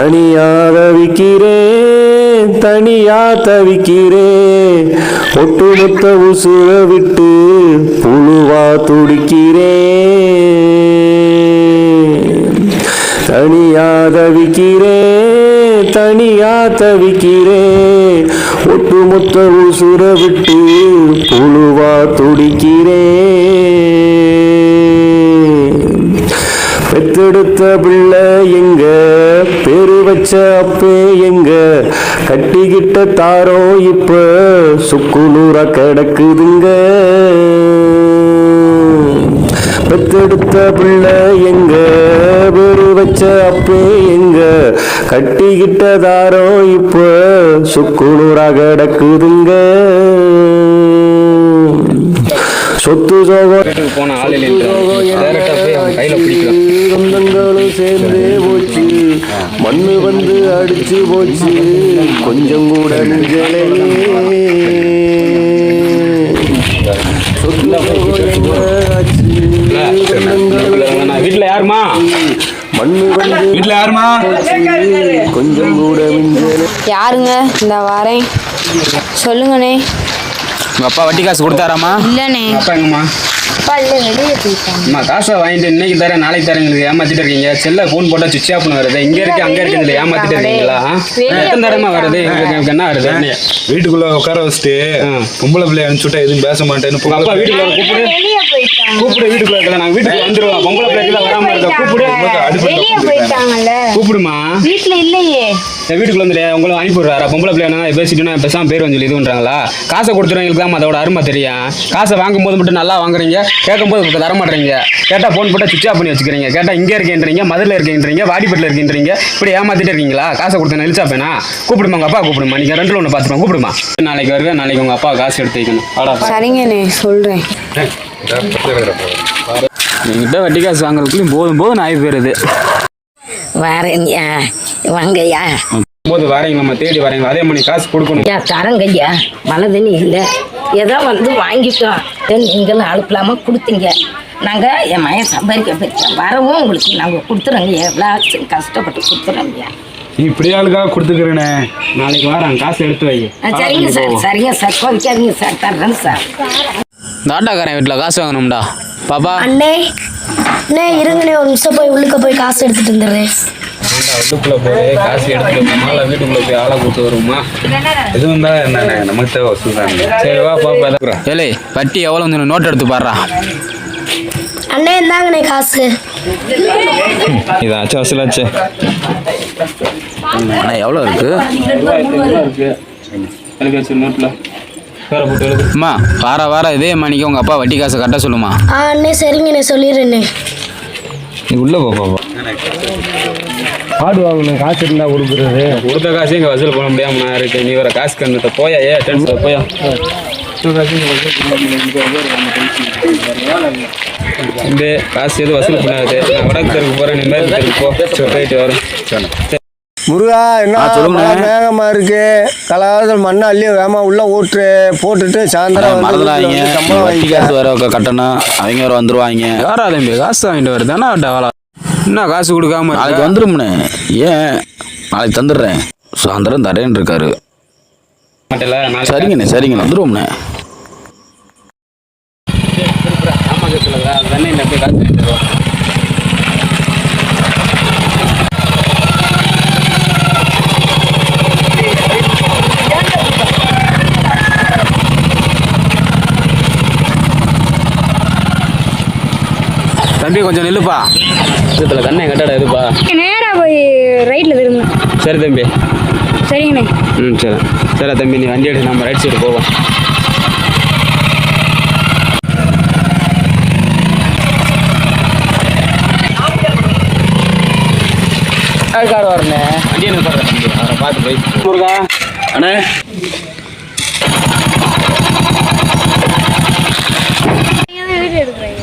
தனியா தவிக்கிறேன் தனியா தவிக்கிறேன். ஒட்டுமொத்த உசுர விட்டு புழுவா துடிக்கிறேன். தனியா தவிக்கிறேன் தனியா தவிக்கிறேன். ஒட்டுமொத்த உசுர விட்டு புழுவா துடிக்கிறேன். பெத்தெடுத்த பிள்ளை எங்க வச்ச அப்பே எங்க? கட்டிக்கிட்ட தாரோ இப்ப சுக்குநூறா கிடக்குதுங்க. பெத்தெடுத்த பிள்ளை எங்க? பேரு வச்ச அப்பே எங்க? கட்டிக்கிட்ட தாரோ இப்ப சுக்குநூறா கிடக்குதுங்க. சொத்து சோகம். வீட்டுக்கு போன மண்ணு வந்து அடிச்சு போச்சு. கொஞ்சம் கூட நெஞ்சலே சொத்து எங்க ஆச்சு? சொந்தங்களும் நான் வீட்டுல யாருமா? மண்ணு வந்து வீட்டுல யாருமா? கொஞ்சம் கூட மிஞ்சலே. யாருங்க? இந்த வரேன். சொல்லுங்கண்ணே. உங்க அப்பா வட்டி காசு கொடுத்தாராமா? இல்லைண்ணே. அப்பா எங்கம்மா? அம்மா காசை வாங்கிட்டு இன்னைக்கு தரேன் நாளைக்கு தரேன் ஏமாத்திட்டு இருக்கீங்க. செல்ல ஃபோன் போட்டா சுவிச் ஆஃப்னு வருது. இங்க இருக்கு அங்க இருக்கு ஏமாத்திட்டு இருக்கீங்களா? எத்தனை தரமா வருது? எங்களுக்கு எனக்கு என்ன வருது? வீட்டுக்குள்ள உட்கார வச்சுட்டு பொம்பளை பிள்ளை அனுப்பிச்சுட்டா எதுவும் பேச மாட்டேன்னு அப்பா வீட்டுக்குள்ள கூப்பிடு. வெளியே போயிட்டாங்க. கூப்பிடு வீட்டுக்குள்ள இருக்கல நாங்க வீட்டுக்கு வந்துருவோம் பொம்பளை பிள்ளைக்கு வராம இருக்க. கூப்பிடு. வெளியே போயிட்டாங்கல்ல. கூப்பிடுமா? வீட்டுல இல்லையே. வீட்டுக்குள்ள வந்து உங்களை அனுப்பி விடுறாரா பொம்பளை பிள்ளை என்ன பேசிட்டு பேசாம பேர் வந்து இதுன்றாங்களா காசை கொடுத்துறவங்களுக்கு தான் அதோட அருமை தெரியும் காசை வாங்கும் போது மட்டும் நல்லா வாங்குறீங்க கேட்கும் போது தர மாட்டீங்க கேட்டா ஃபோன் போட்டு சுவிச் ஆஃப் பண்ணி வச்சுக்கிறீங்க. கேட்டா இங்கே இருக்கேன்றீங்க மதுரில் இருக்கேன்றீங்க வாடிப்பட்டில் இருக்கேன்றீங்க இப்படி ஏமாத்திட்டு இருக்கீங்களா? காசை கொடுத்த நெலிச்சா பேனா கூப்பிடுமா உங்க அப்பா கூப்பிடுமா? நீங்க ரெண்டுல ஒன்று பார்த்துப்போம். கூப்பிடுமா? நாளைக்கு வருவேன் நாளைக்கு உங்க அப்பா காசு எடுத்து வைக்கணும். ஆடா சரிங்கண்ணே என்கிட்ட வட்டி காசு வாங்குறதுக்குள்ளேயும் போதும் போதும் ஆகி போயிருது வரேன்யா வாங்கய்யா. போது வரீங்க நம்ம தேடி வரீங்க அதே மணி காசு கொடுக்கணும். ஐயா தரங்கய்யா தண்ணி இல்லை. ஏதோ வந்து வாங்கிட்டோம் நீங்களும் அனுப்பலாமா? கொடுத்தீங்க. நாங்கள் என் மகன் சம்பாதிக்க போயிருக்கேன் வரவும் உங்களுக்கு நாங்கள் கொடுத்துறோங்க. எவ்வளோ கஷ்டப்பட்டு கொடுத்துறோங்கய்யா. இப்படி ஆளுக்காக கொடுத்துக்கிறேனே. நாளைக்கு வரேன் காசு எடுத்து வை. சரிங்க சார் சரிங்க சார். கோவிக்காதீங்க சார் தர்றேன் சார். இந்த ஆட்டாக்காரன் வீட்டில் காசு வாங்கணும்டா. பாப்பா. அண்ணே அண்ணே இருங்கண்ணே ஒரு நிமிஷம் போய் உள்ளுக்க போய் காசு எடுத்துட்டு வந்துடுறேன். வீட்டுக்குள்ள போய் காசு எடுத்துட்டு வருமா இல்லை வீட்டுக்குள்ள போய் ஆளை கூட்டு வருமா எதுவும் தான் என்னண்ணே நமக்கு தேவை சொல்றாங்க சரி வா பாப்பா ஏலே வட்டி எவ்வளோ வந்து நோட் எடுத்து பாடுறா. அண்ணே இந்தாங்கண்ணே காசு. இது ஆச்சு வசலாச்சு அண்ணா எவ்வளோ இருக்கு? நோட்டில் அம்மா வார வாரம் இதே மணிக்கு உங்கள் அப்பா வட்டி காசை கட்ட சொல்லுமா? ஆ அண்ணே சரிங்கண்ணே சொல்லிடுறேண்ணே நீ உள்ள போ பாப்பா ஆடு வாங்கணும் காசு இருந்தா கொடுக்குறது. கொடுத்த காசு இங்கே வசூல் பண்ண முடியாம நான் இருக்கேன் நீ வேற காசு கண்ணுத்த போயா? ஏ டென்ஷன் போயா? இந்த காசு எதுவும் வசூல் பண்ணாது. நான் வடக்கு தெருக்கு போகிறேன் நீ மேற்கு தெருக்கு போ. சரி, போயிட்டு வரேன் முருகா என்ன மேகமா இருக்கு. கலாவத்தில் மண்ணை அள்ளி வேகமா உள்ள ஊற்று போட்டுட்டு சாயந்தரம் மறந்துடாதீங்க. சம்பளம் வாங்கிக்க. காசு வேற கட்டணும். அவங்க வேற வந்துருவாங்க. யாரா தம்பி காசு வாங்கிட்டு வருது தானே டவலா என்ன காசு கொடுக்காம நாளைக்கு வந்துரும்னே ஏன்? நாளைக்கு தந்துடுறேன். சாயந்தரம் தரேன் இருக்காரு. சரிங்கண்ணே சரிங்கண்ணே. வந்துருவோம்ண்ணே. தானே இந்த போய் காசு வாங்கிட்டு வருவோம் தம்பி கொஞ்சம் நில்லுப்பா. இதில் கண்ணை கட்டடா இதுப்பா நேரா போய் ரைட்ல திரும்ப சரி தம்பி. சரிங்கண்ணே. ம் சரி. சரி தம்பி நீ வண்டி எடுத்து நம்ம ரைட் சைடு போவோம். கார் வரண்ணே. வண்டி என்ன சொல்கிறேன் பார்த்து போய். முருகா அண்ணே வீடியோ எடுக்கிறேன்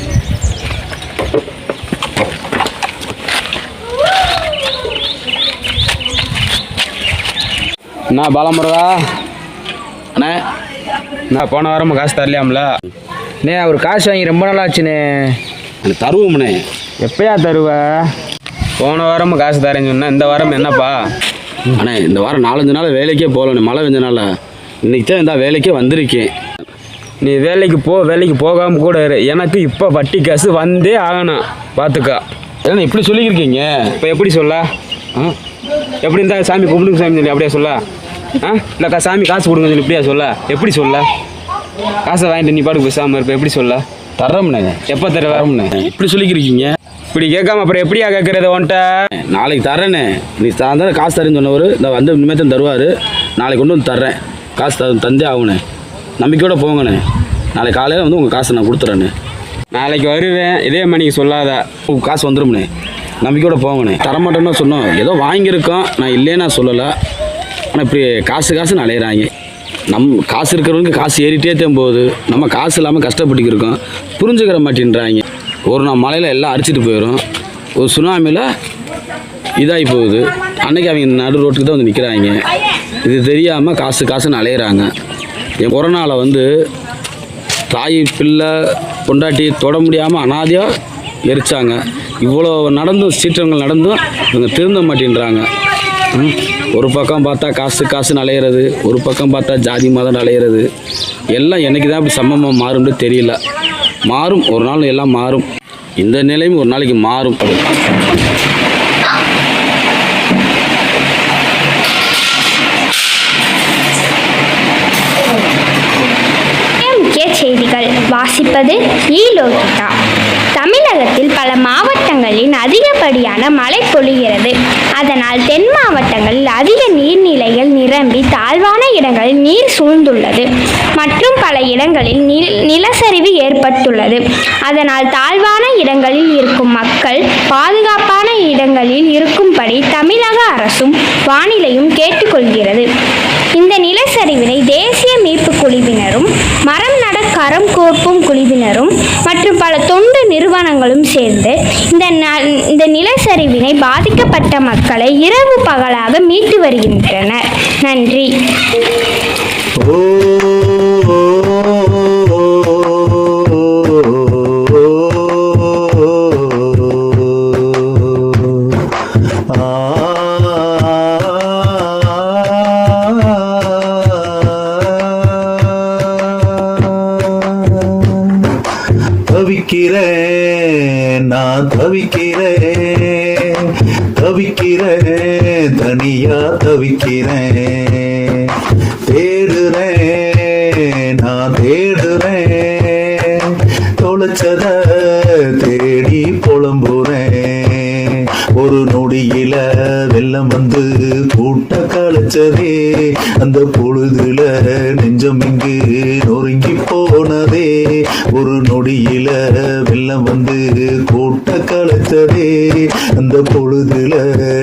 என்ன பாலமுருகா. அண்ணே நான் போன வாரம் காசு தரலையாம்ல? நே அவர் காசு வாங்கி ரொம்ப நாள் ஆச்சுண்ணே எனக்கு தருவோம்ண்ணே. எப்பயா தருவ? போன வாரமும் காசு தரேன்னு சொன்னேன் இந்த வாரம் என்னப்பா? அண்ணே இந்த வாரம் நாலஞ்சு நாள் வேலைக்கே போகலண்ணே மழை பெஞ்ச நாள் இன்னைக்கு தான் இந்த வேலைக்கே வந்திருக்கேன். நீ வேலைக்கு போ வேலைக்கு போகாமல் கூட இரு. எனக்கு இப்போ வட்டி காசு வந்தே ஆகணும். பார்த்துக்கா ஏன்னா இப்படி சொல்லியிருக்கீங்க இப்போ எப்படி சொல்ல? ஆ? எப்படி இருந்தா சாமி கும்பிடுங்க சாமி சொல்லி அப்படியே சொல்ல? ஆ? இல்லைக்கா சாமி காசு கொடுங்க சொல்லி இப்படியா சொல்ல? எப்படி சொல்ல? காசை வாங்கிட்டு நீ பாட்டுக்கு பேசாமல் இருப்ப எப்படி சொல்ல? தர்றோம்ண்ணே எப்போ தருவ தரோம்ண்ணே இப்படி சொல்லிக்கிறீங்க இப்படி கேட்காம அப்புறம் எப்படியா கேட்கறது உன்ட்ட நாளைக்கு தரேண்ணே நீ சாயந்தரம் காசு தரேன்னு சொன்னவர் இந்த வந்து தான் தருவார். நாளைக்கு கொண்டு வந்து தர்றேன். காசு த தந்தே ஆகுண்ணே நம்பிக்கையோட போங்கண்ணே. நாளைக்கு காலையில் வந்து உங்கள் காசை நான் கொடுத்துட்றேண்ணே நாளைக்கு வருவேன். இதே மணிக்கு சொல்லாத. உங்கள் காசு வந்துடும்ண்ணே நம்பிக்கையோட போங்கண்ணே. தரமாட்டேன்னு சொன்னோம். ஏதோ வாங்கியிருக்கோம். நான் இல்லைன்னா சொல்லலை. ஆனால் இப்படி காசு காசுன்னு அலையிறாங்க. நம் காசு இருக்கிறவங்களுக்கு காசு ஏறிட்டே தான் போகுது. நம்ம காசு இல்லாமல் கஷ்டப்பட்டுக்கிருக்கோம் புரிஞ்சுக்கிற மாட்டேன்றாங்க. ஒரு நாள் மலையில் எல்லாம் அரிச்சிட்டு போயிடும் ஒரு சுனாமியில் இதாகி போகுது. அன்னைக்கு அவங்க நடு ரோட்டுக்கு தான் வந்து நிற்கிறாங்க இது தெரியாமல் காசு காசுன்னு அலையிறாங்க. என் கொரோனாவில் வந்து தாய் பிள்ளை பொண்டாட்டி தொட முடியாமல் அனாதையாக எரிச்சாங்க. இவ்வளோ நடந்தும் சீற்றங்கள் நடந்தும் இவங்க திருந்த மாட்டேன்றாங்க. ஒரு பக்கம் பார்த்தா காசு காசுன்னு அலையிறது ஒரு பக்கம் பார்த்தா ஜாதி மதம் அலையிறது எல்லாம் எனக்கு தான் இப்படி சமமாக மாறும்னு தெரியல. மாறும். ஒரு நாள் எல்லாம் மாறும். இந்த நிலையும் ஒரு நாளைக்கு மாறும். முக்கிய செய்திகள். வாசிப்பது ஈலோகிதா. தமிழகத்தில் பல மாவட்டங்களில் அதிகப்படியான மழை பொழிகிறது. அதனால் தென் மாவட்டங்களில் அதிக நீர்நிலைகள் நிரம்பி தாழ்வான இடங்களில் நீர் சூழ்ந்துள்ளது. மற்றும் பல இடங்களில் நிலச்சரிவு ஏற்பட்டுள்ளது. அதனால் தாழ்வான இடங்களில் இருக்கும் மக்கள் பாதுகாப்பான இடங்களில் இருக்கும்படி தமிழக அரசும் வானிலையும் கேட்டுக்கொள்கிறது. இந்த நிலச்சரிவினை தேசிய கோர்ப்பும் குழுவினரும் மற்றும் பல தொண்டு நிறுவனங்களும் சேர்ந்து இந்த இந்த நிலச்சரிவினை பாதிக்கப்பட்ட மக்களை இரவு பகலாக மீட்டு வருகின்றனர். நன்றி. தவிக்கிறேன் தனியா தவிக்கிறேன். தேடுறேன் நான் தேடுறேன் தொலைச்சத தேடி புலம்புறேன் ஒரு நொடியில எல்லாம் வந்து கூட்ட கலைச்சதே. அந்த பொழுதுல நெஞ்சம் இங்கு நொறுங்கி போனதே. ஒரு நொடியில வெள்ளம் வந்து கூட்ட கலைச்சதே. அந்த பொழுதுல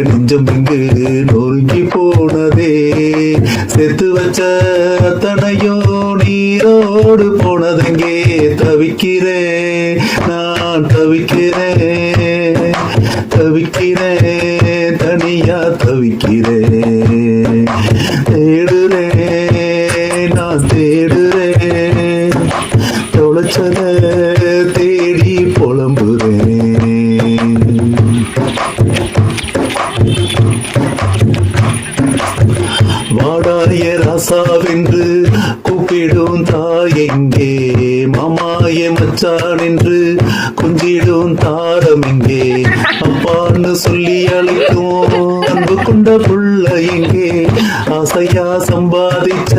நெஞ்சம் இங்கு நொறுங்கி போனதே. செத்து வச்ச அத்தனையோ நீரோடு போனதெங்கே? தவிக்கிறேன் நான் தவிக்கிறேன் தவிக்கிறேன். தவிக்கிறேன் தேடுறேன் நான் தேடுறேன் தொலைச்சத தேடி புலம்புறேன். வாடாய ராசாவென்று கூப்பிடும் தாயெங்கே மாமாய மச்சான் என்று கொஞ்சிடும் தாரம் எங்கே? அப்பான்னு சொல்லி அழைக்கும் அன்பு கொண்ட புள்ள எங்கே ஆசையா சம்பாதிச்ச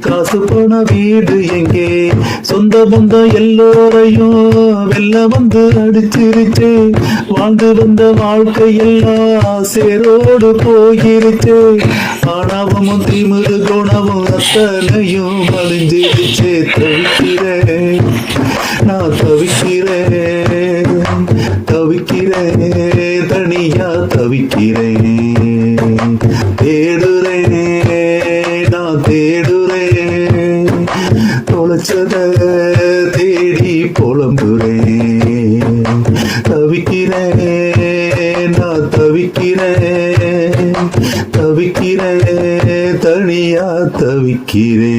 காசு போன வீடு எங்கே? சொந்த பந்தம் எல்லோரையும் வெள்ள வந்து அடிச்சிருச்சு. வாழ்ந்து வந்த வாழ்க்கையெல்லாம் சேரோடு போயிருச்சு. ஆணவமும் திமிரு குணமும் அத்தனையும் அழிஞ்சிருச்சு தொலைச்சத தேடி புலம்புறேன் தவிக்கிறேன் நான் தவிக்கிறேன். தவிக்கிறேன் தனியா தவிக்கிறேன்.